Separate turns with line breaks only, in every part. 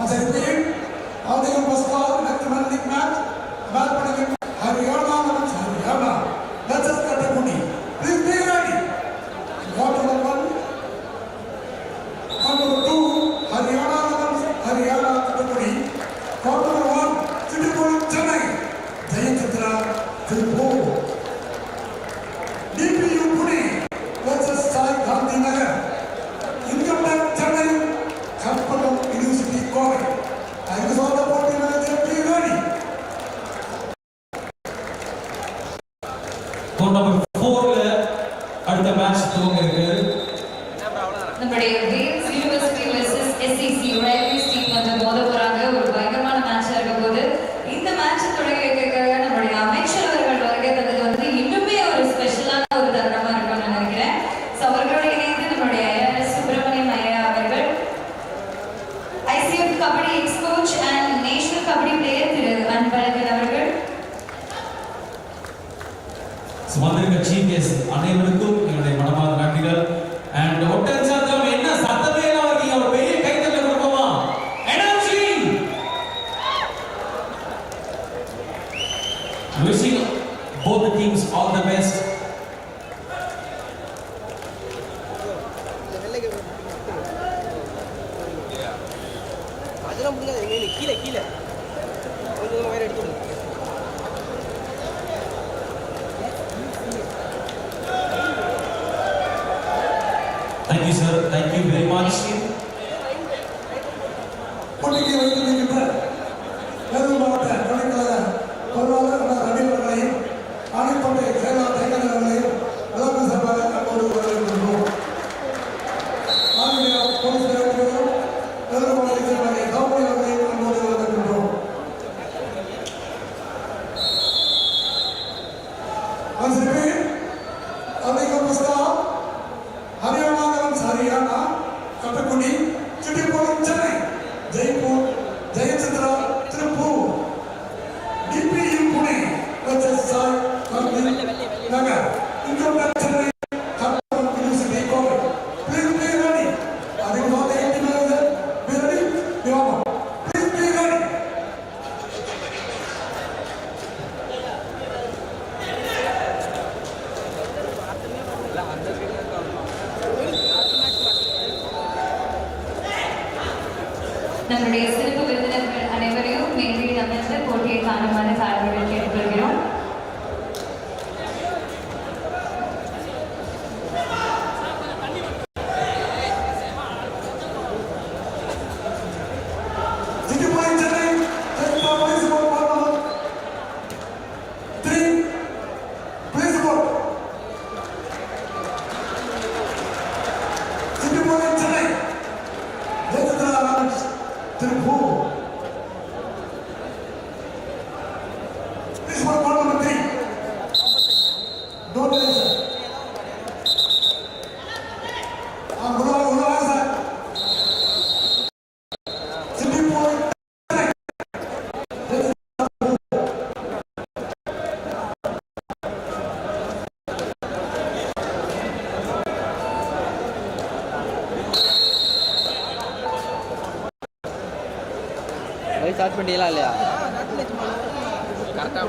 As I read, how they must call, let the man think back, about
அதெல்லாம்
முடியாது இல்லை கீழே கீழே கொஞ்சம் கொஞ்சமாக எடுத்து
Thank you, sir. Thank you very much.
Search பண்ணிட்டீங்களா இல்லையா? கரெக்டாக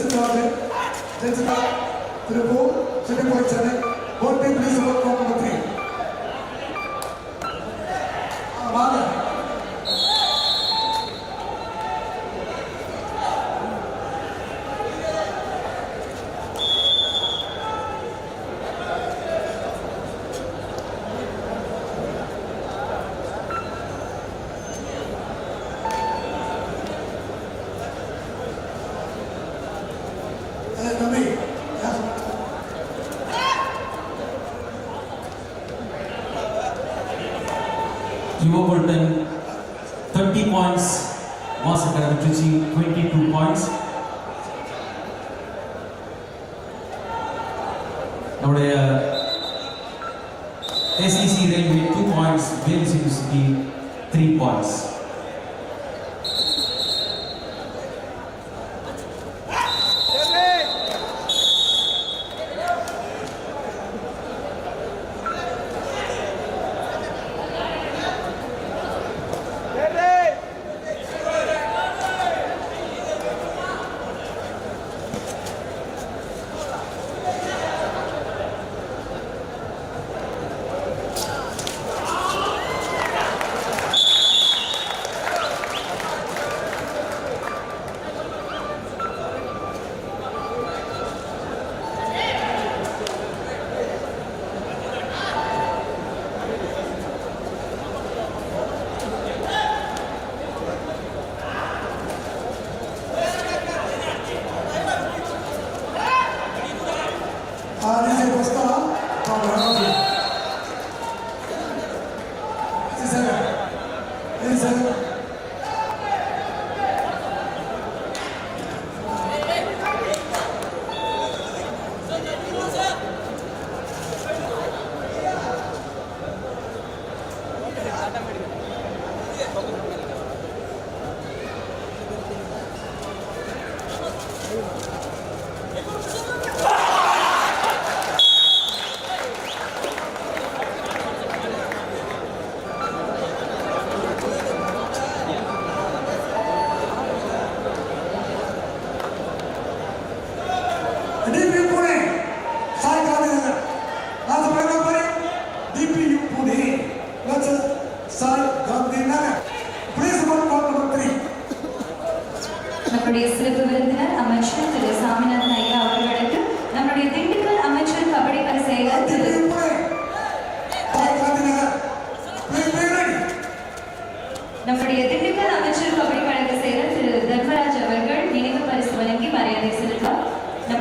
ജയിച്ചതാണ് ജയിച്ചത് ഒരു ball ചെന്നിപ്പോയി Chennai ball team please ball കോമ്പത്രി
நம்முடைய SEC railway 2 points, Wales University 3 points.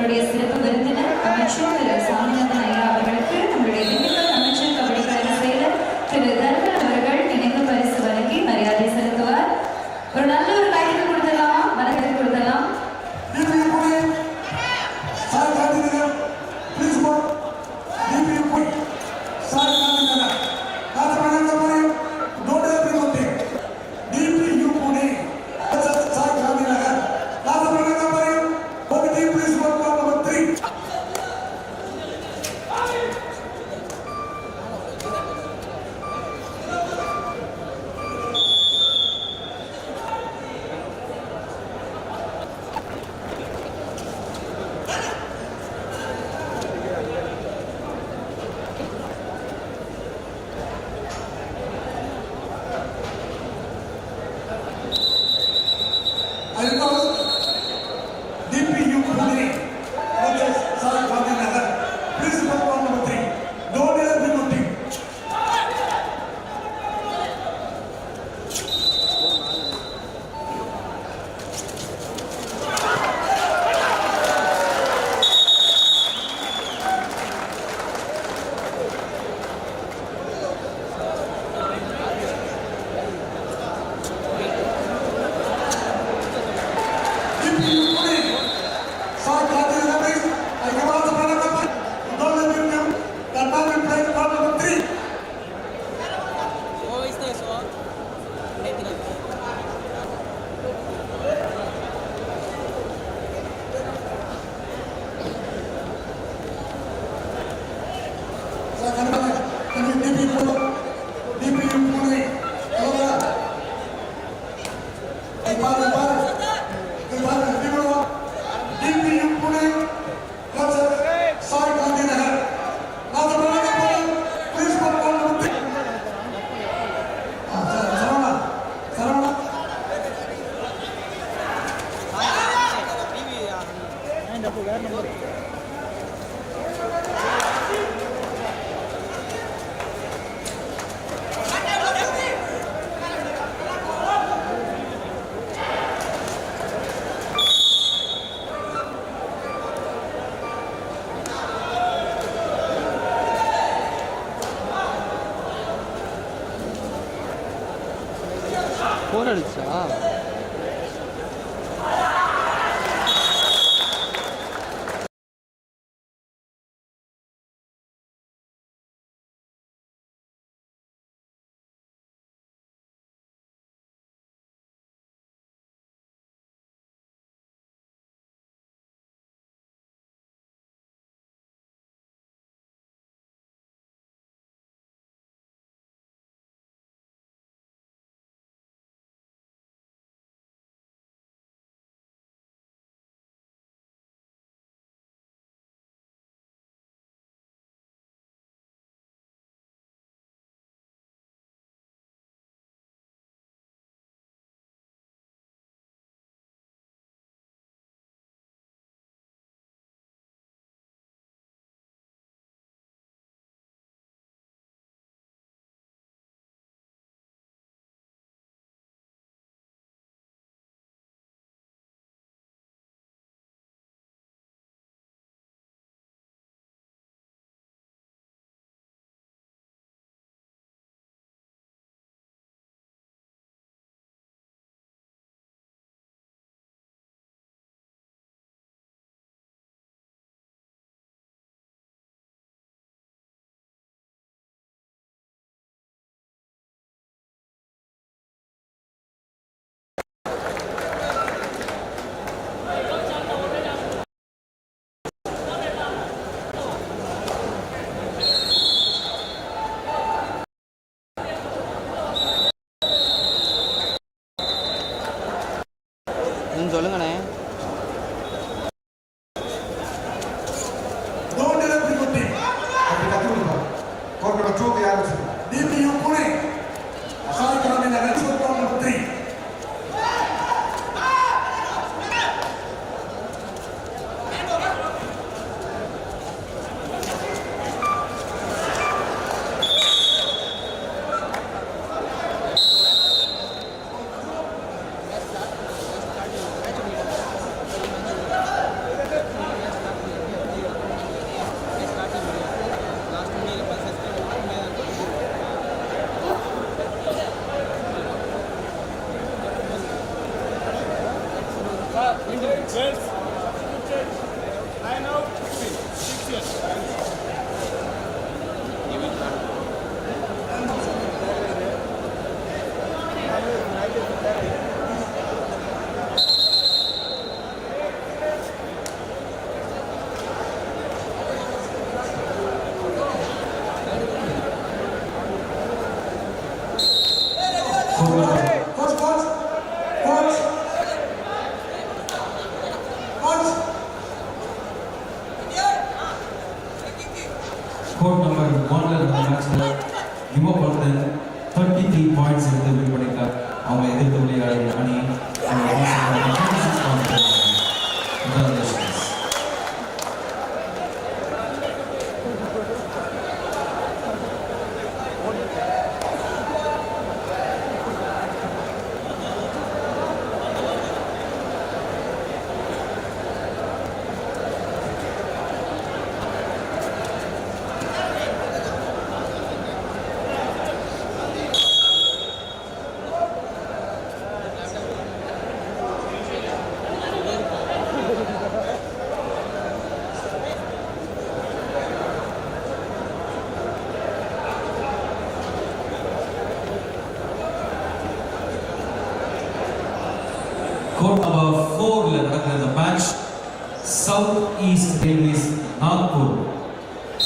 நம்மளுடைய சிறப்பு விருந்தினர் அமைச்சர் திரு சாமிநாதன் ஐயா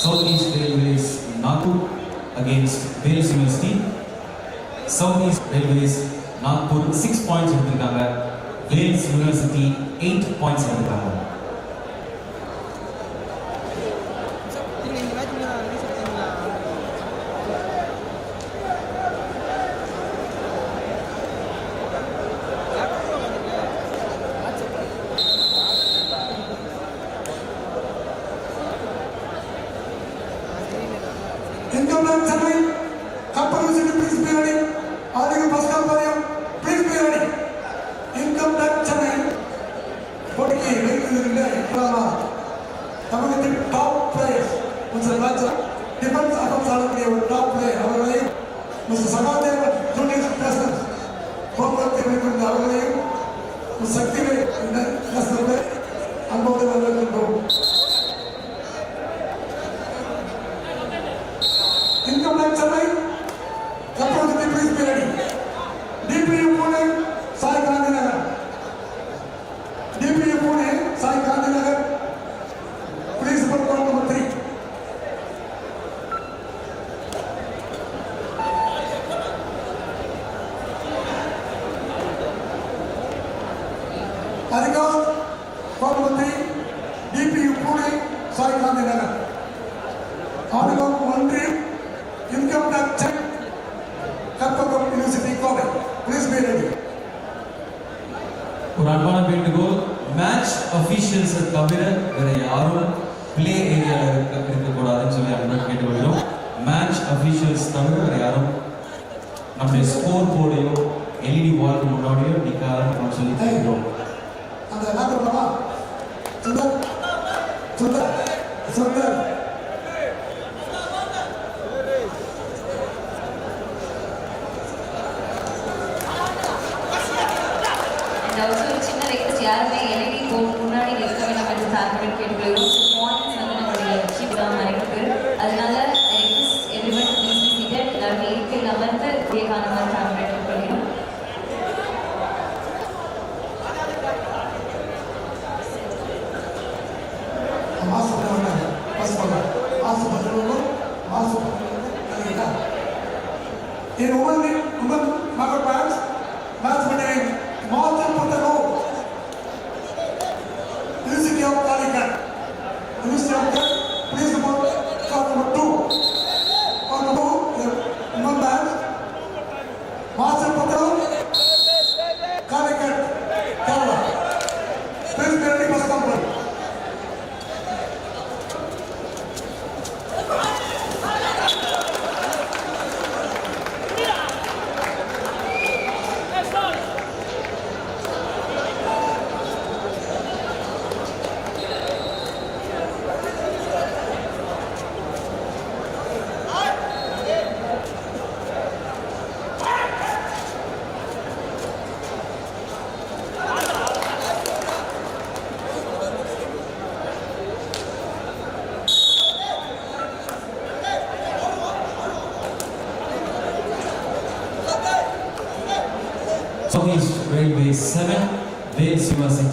South East Railways Nagpur against Wales University. South East Railways Nagpur 6 points எடுத்திருக்காங்க Wales University 8 points எடுத்திருக்காங்க டீச்சர்ஸை தவிர வேற யாரும் பிளே ஏரியாவில் இருக்க இருக்கக்கூடாதுன்னு சொல்லி அன்பு கேட்டுக்கொள்கிறோம். மேட்ச் அஃபீஷியல்ஸ் தவிர வேற யாரும் நம்முடைய ஸ்கோர் போர்டையும் எல்இடி வால்க்கு முன்னாடியோ நிற்காத சொல்லி தருகிறோம்
அந்த என்ன சொல்லலாம் Sundar Sundar Sundar.
Tony's he's base 7, smart. you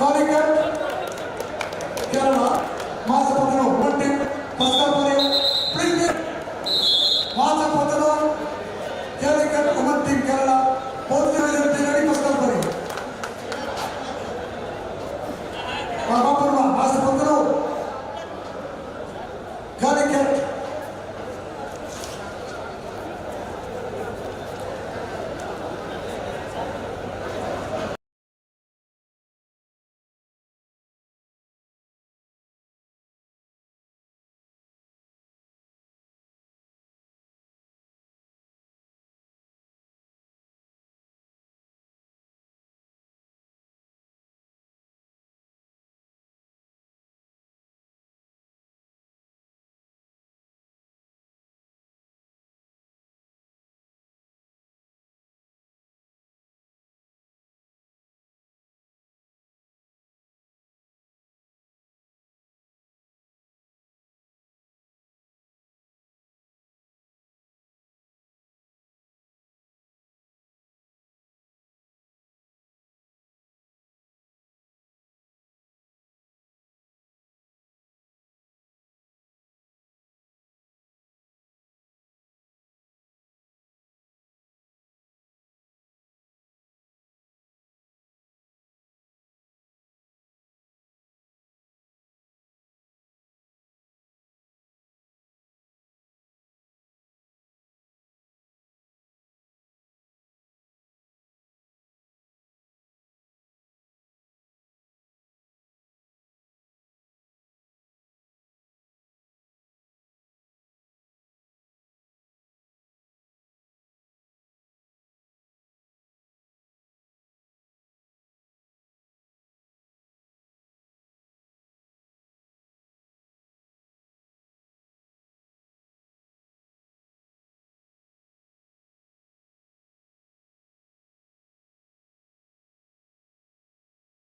Karikal, Kerala.